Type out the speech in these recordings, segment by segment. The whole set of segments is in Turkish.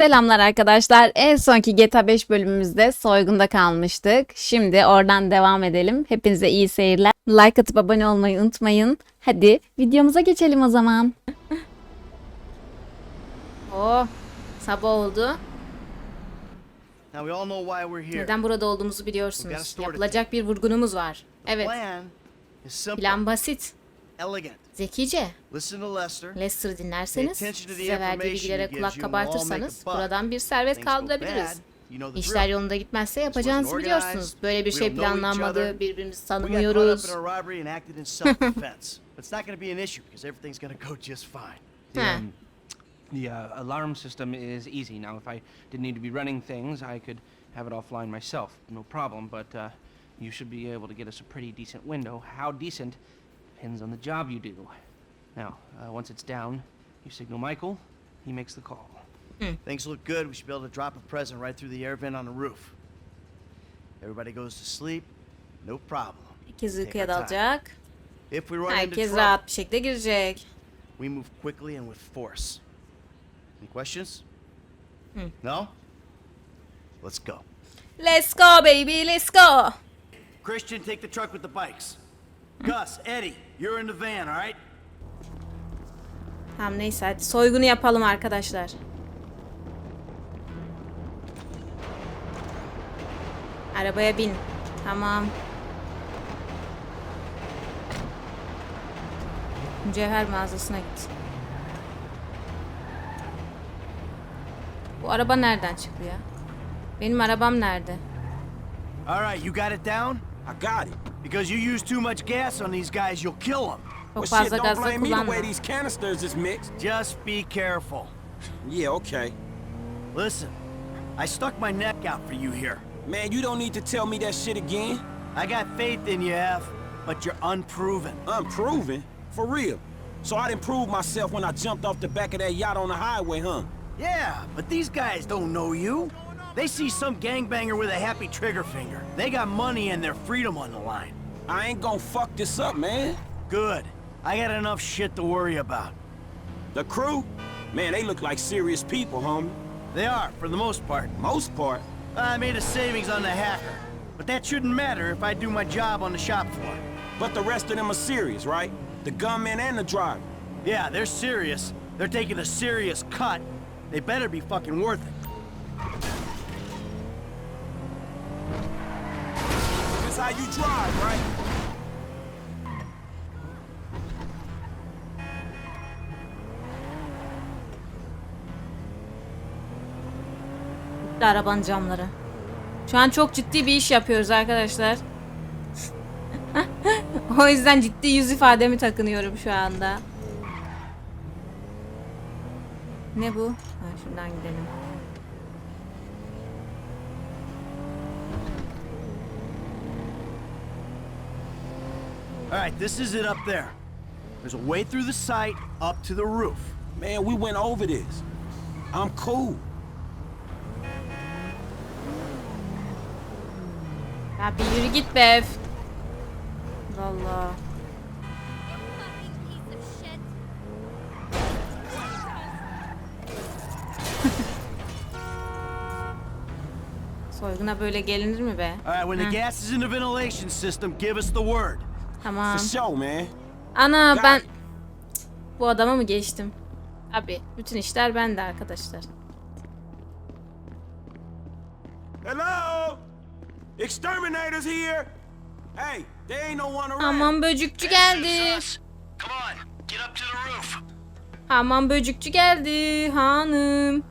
Selamlar arkadaşlar. En sonki GTA 5 bölümümüzde soygunda kalmıştık. Şimdi oradan devam edelim. Hepinize iyi seyirler. Like atıp abone olmayı unutmayın. Hadi videomuza geçelim o zaman. oh, sabah oldu. Neden burada olduğumuzu biliyorsunuz. Yapılacak bir vurgunumuz var. Evet, plan basit, elegant. Zekice. Listen to Lester. Dinlerseniz, size verdiği bilgilere kulak kabartırsanız buradan bir servet kaldırabiliriz. bad, you know the İşler yolunda gitmezse yapacağınızı biliyorsunuz. Böyle bir şey planlanmadı, other. birbirimizi tanımıyoruz. in a robbery and acted in self-defense. but it's not going to be an issue because everything's going to go just fine. The, Huh. the uh, alarm system is easy. Now, if I didn't need to be running things, I could have it offline myself. No problem, but uh, you should be able to get us a pretty decent window. How decent depends on the job you do. Now, uh, once it's down, you signal Michael, he makes the call. Things look good. We should be able to drop a present right through the air vent on the roof. Everybody goes to sleep. No problem. Herkes Take uykuya dalacak. If we run into Herkes trouble, rahat bir şekilde girecek. we move quickly and with force. Any questions? Hmm. No? Let's go. Let's go baby, let's go. Christian, take the truck with the bikes. Gus, Eddie, you're in the van, all right? Tamam neyse hadi soygunu yapalım arkadaşlar. Arabaya bin. Tamam. Mücevher mağazasına git. Bu araba nereden çıktı ya? Benim arabam nerede? All right, you got it down? I got it. Because you use too much gas on these guys, you'll kill them. Well, shit, don't blame me the way these canisters is mixed. Just be careful. Yeah, okay. Listen, I stuck my neck out for you here. Man, you don't need to tell me that shit again. I got faith in you, F, but you're unproven. Unproven. For real. So I didn't prove myself when I jumped off the back of that yacht on the highway, huh? Yeah, but these guys don't know you. They see some gangbanger with a happy trigger finger. They got money and their freedom on the line. I ain't gonna fuck this up, man. Good. I got enough shit to worry about. The crew? Man, they look like serious people, homie. They are, for the most part. Most part. I made a savings on the hacker. But that shouldn't matter if I do my job on the shop floor. But the rest of them are serious, right? The gunman and the driver. Yeah, they're serious. They're taking a serious cut. They better be fucking worth it. How you drive, right? Arabanın camları. Şu an çok ciddi bir iş yapıyoruz arkadaşlar. o yüzden ciddi yüz ifademi takınıyorum şu anda. Ne bu? Ha, şuradan gidelim. All right, this is it up there. There's a way through the site up to the roof. Man, we went over this. I'm cool. Ya bir yürü git be. Valla. Soyguna böyle gelinir mi be? All right, when the gas is in the ventilation system, give us the word. Tamam. Man. Ana ben bu adama mı geçtim? Abi bütün işler bende arkadaşlar. Hello? Exterminators here? Hey, there ain't no one around. Aman böcükçü geldi. Come on, get up to the roof. Aman böcükçü geldi hanım.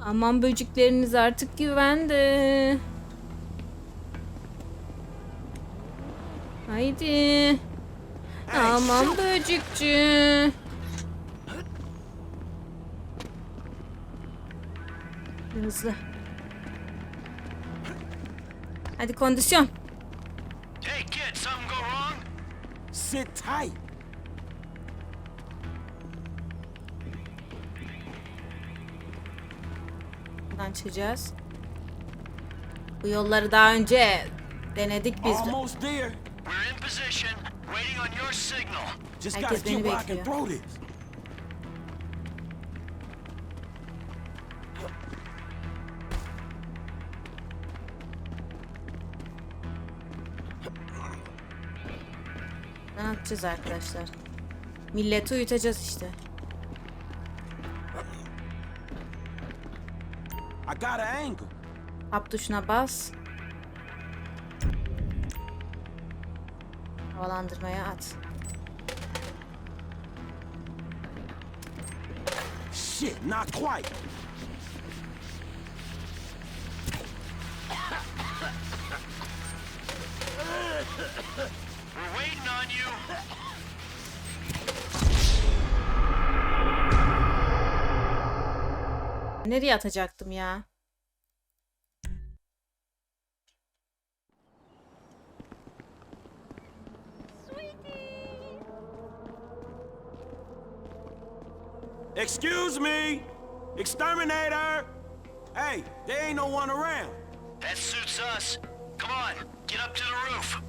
Aman böcükleriniz artık güvende. Haydi. Aman böcükçü. Hızlı. Hadi kondisyon. Hey, kid, something go wrong? Sit tight. Buradan çıkacağız. Bu yolları daha önce denedik biz. Almost there. We're in position, waiting on your signal. Just gotta keep beni rocking bekliyor. through this. Ne yapacağız arkadaşlar? Milleti uyutacağız işte. I got an angle. Hap tuşuna bas. Havalandırmaya at. Shit, not quite. We're waiting on you. Nereye atacaktım ya? Excuse me, exterminator. Hey, there ain't no one around. That suits us. Come on, get up to the roof.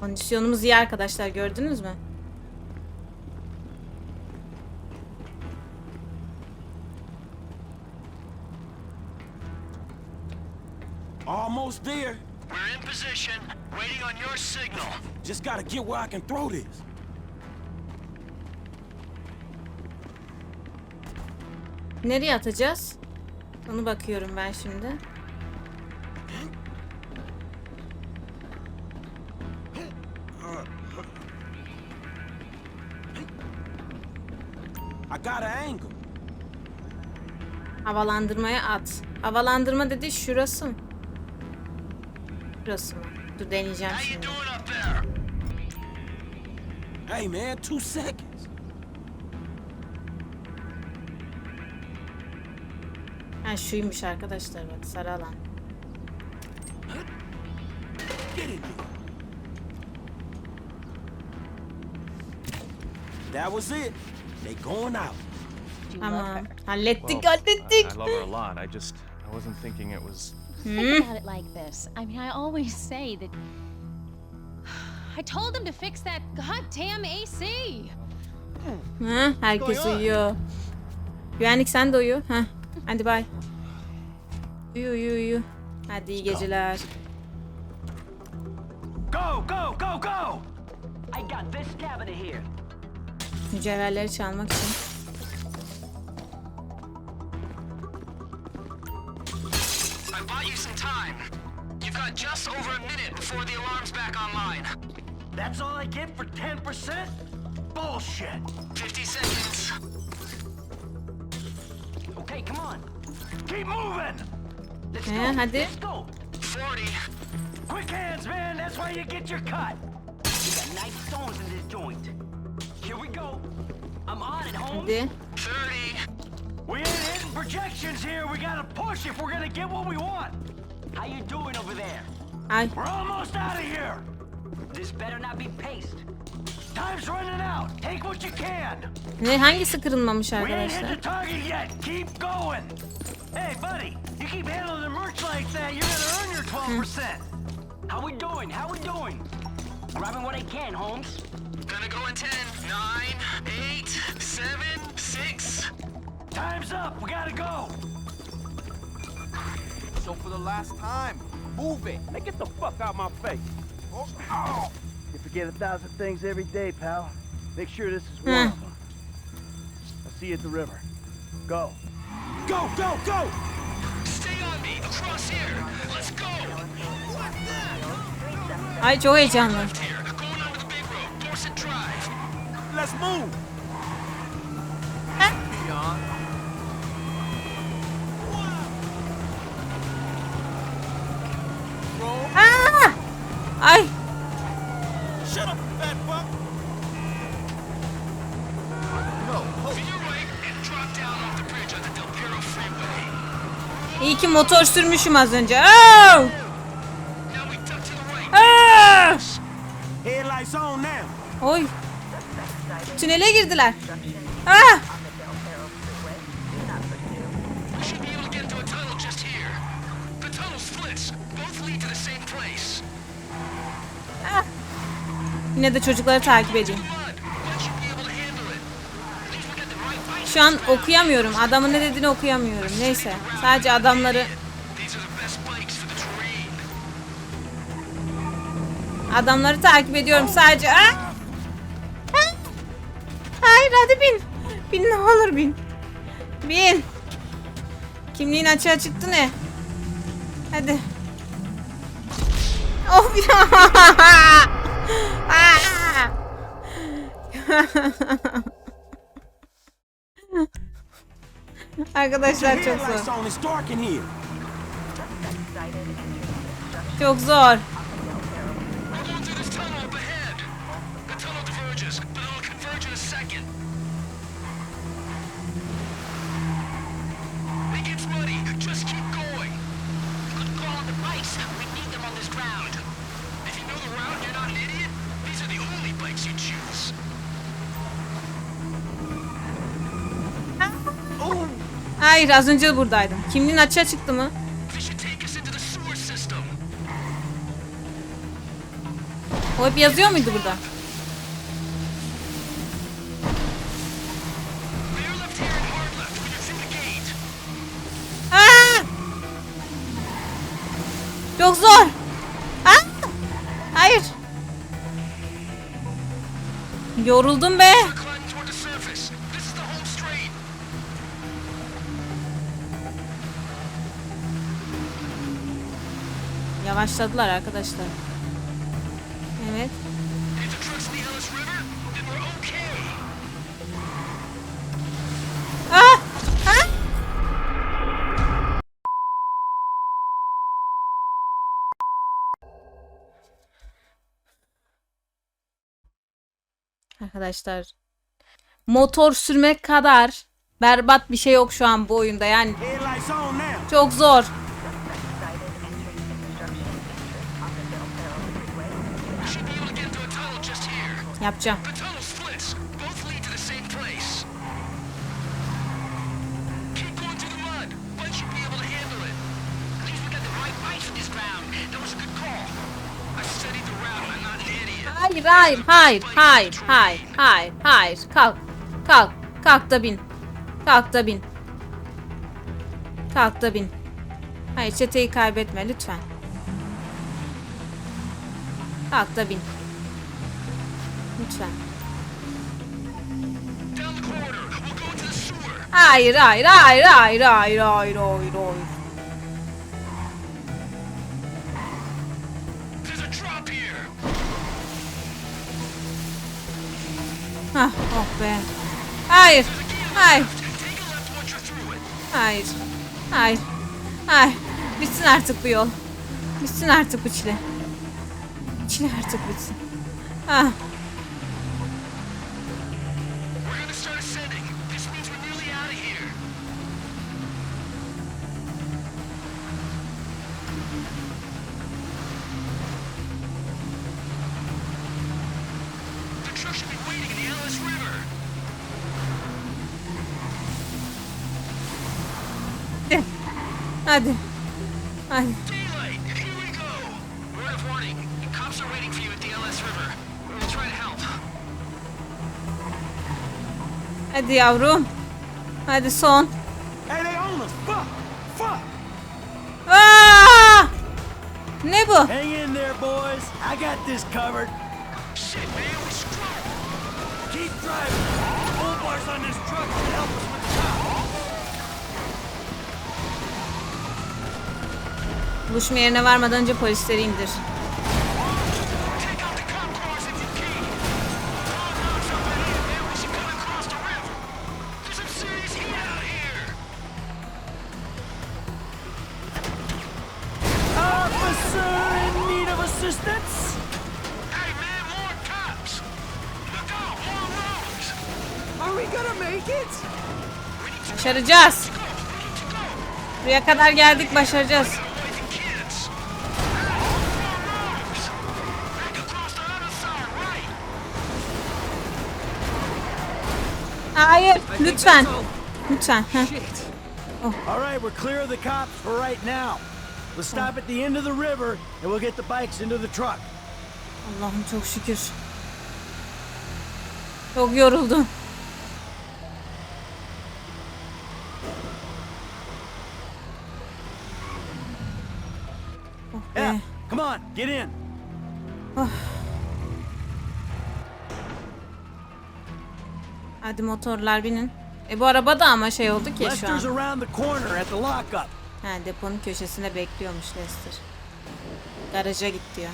Kondisyonumuz iyi arkadaşlar gördünüz mü? Almost there. We're in position, waiting on your signal. Just gotta get where I can throw this. Nereye atacağız? Onu bakıyorum ben şimdi. I got an angle. Havalandırmaya at. Havalandırma dedi şurası mı? Şurası mı? Dur deneyeceğim şimdi. Hey man, two seconds. Ha şuymuş arkadaşlar bak sarı alan. That was it. They going out. Tamam. Hallettik Well, hallettik. I, I love her a lot. I just I wasn't thinking it was. Think about it like this. I mean, I always say that. I told him to fix that goddamn AC. Hı, herkes uyuyor. Güvenlik sen de uyu. Heh. Hadi bay. Uyu uyu uyu. Hadi iyi geceler. Go, go, go, go! I got this cabinet here. Mücevherleri çalmak için. Just over a minute before the alarm's back online. That's all I get for 10%? Bullshit. 50 seconds. Okay, come on. Keep moving! Let's He, hadi. Let's go. 40. Quick hands, man. That's why you get your cut. You got nice stones in this joint. Here we go. I'm on it, Holmes. Hadi. 30. We ain't hitting projections here. We gotta push if we're gonna get what we want. How you doing over there? Ay. We're almost out of here. This better not be paced. Time's running out. Take what you can. Ne hangisi kırılmamış We ain't hit arkadaşlar? the target yet. Keep going. Hey, buddy, you keep handling the merch like that, you're gonna earn your hmm. 12%. How we doing? How we doing? Grabbing what I can, Holmes. Gonna go in 10, 9, 8, 7, 6. Time's up. We gotta go. So for the last time, move it. Hey, get the fuck out my face. Oh. You forget a thousand things every day, pal. Make sure this is Hmm. one of them. I'll see you at the river. Go. Go, go, go! Stay on me. Across here. Let's go. Ay çok heyecanlı. Here. Going onto the big road. Dorset Drive. Let's move. İyi ki motor sürmüşüm az önce. Oy. Tünele girdiler. Ah! We should be able to şu an okuyamıyorum. Adamın ne dediğini okuyamıyorum. Neyse. Sadece adamları Adamları takip ediyorum sadece. Ah! Ah! Hayır hadi bin. Bin ne olur bin. Bin. Kimliğin açığa çıktı ne? Hadi. Of ya. Arkadaşlar çok zor. Çok zor. Hayır az önce buradaydım. Kimliğin açığa çıktı mı? O hep yazıyor muydu burada? Aa! Çok zor. Aa! Hayır. Yoruldum be. Yavaşladılar arkadaşlar. Evet. Ah! Ah! Arkadaşlar motor sürmek kadar berbat bir şey yok şu an bu oyunda yani çok zor. Yapacağım. Hayır, hayır, hayır, hayır, hayır, hayır, hayır. Kalk, kalk, kalk da bin. Kalk da bin. Kalk da bin. Hayır, çeteyi kaybetme lütfen. Kalk da bin. Lütfen. Hayır, hayır, hayır, hayır, hayır, hayır, hayır, hayır. Hah, oh be. Hayır, hayır. Hayır, hayır, hayır. Bitsin artık bu yol. Bitsin artık bu çile. Çile artık bitsin. Ah. Boys. I got this covered. Shit, man, we screwed. Keep driving. Bull bars on this truck can help us with the cop. Buluşma yerine varmadan önce polisleri indir. Take out the cop cars Hayır lütfen. Lütfen. Oh. All right, we're clear of the cops for right now. We'll stop at the end of the river and we'll get the bikes into the truck. Allah'ım çok şükür. Çok yoruldum. Oh be. Yeah, come on, get in. Oh. Hadi motorlar binin. E bu araba da ama şey oldu ki şu an. Ha deponun köşesinde bekliyormuş Lester. Garaja git diyor.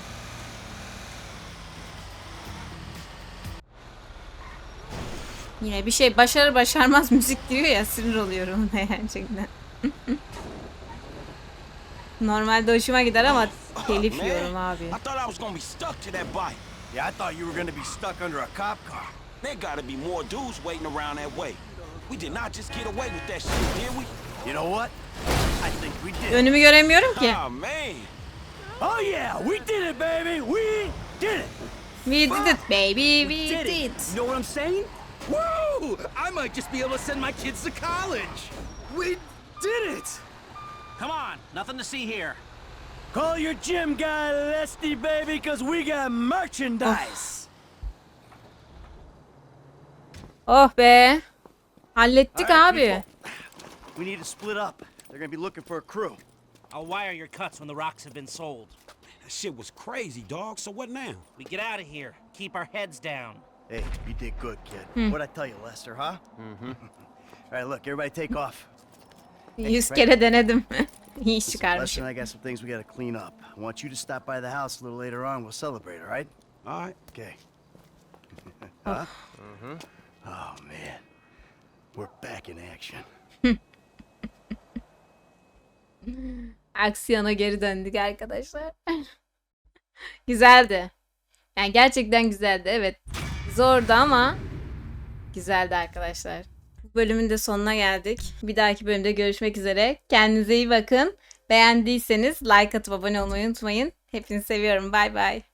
Yine bir şey başarır başarmaz müzik diyor ya sinir oluyorum ona gerçekten. Normalde hoşuma gider ama telif Man, yiyorum abi. I thought I was gonna be stuck to that bike. Yeah, I thought you were gonna be stuck under a cop car. There gotta be more dudes waiting around that way. We did not just get away with that shit, did we? You know what? I think we did. Önümü göremiyorum ki. Oh man. Oh yeah, we did it, baby. We did it. We did it baby, we Did did. it. You know what I'm saying? Woo! I might just be able to send my kids to college. We did it. Come on, nothing to see here. Call your gym guy, Lesty, baby, because we got merchandise. Oh be. Hallettik All right, abi. people. We need to split up. They're gonna be looking for a crew. I'll wire your cuts when the rocks have been sold. That shit was crazy, dog. So what now? We get out of here. Keep our heads down. Hey, you did good, kid. What'd I tell you, Lester, huh? Mm-hmm. All right, look, everybody take off. Yüz kere denedim. İyi iş Listen, çıkarmışım. Lester and I got some things we gotta clean up. I want you to stop by the house a little later on. We'll celebrate, all right? All right. Okay. huh? Mm-hmm. Oh, man. We're back in action. Aksiyona geri döndük arkadaşlar. güzeldi. Yani gerçekten güzeldi. Evet. Zordu ama güzeldi arkadaşlar. Bu bölümün de sonuna geldik. Bir dahaki bölümde görüşmek üzere. Kendinize iyi bakın. Beğendiyseniz like atıp abone olmayı unutmayın. Hepinizi seviyorum. Bay bay.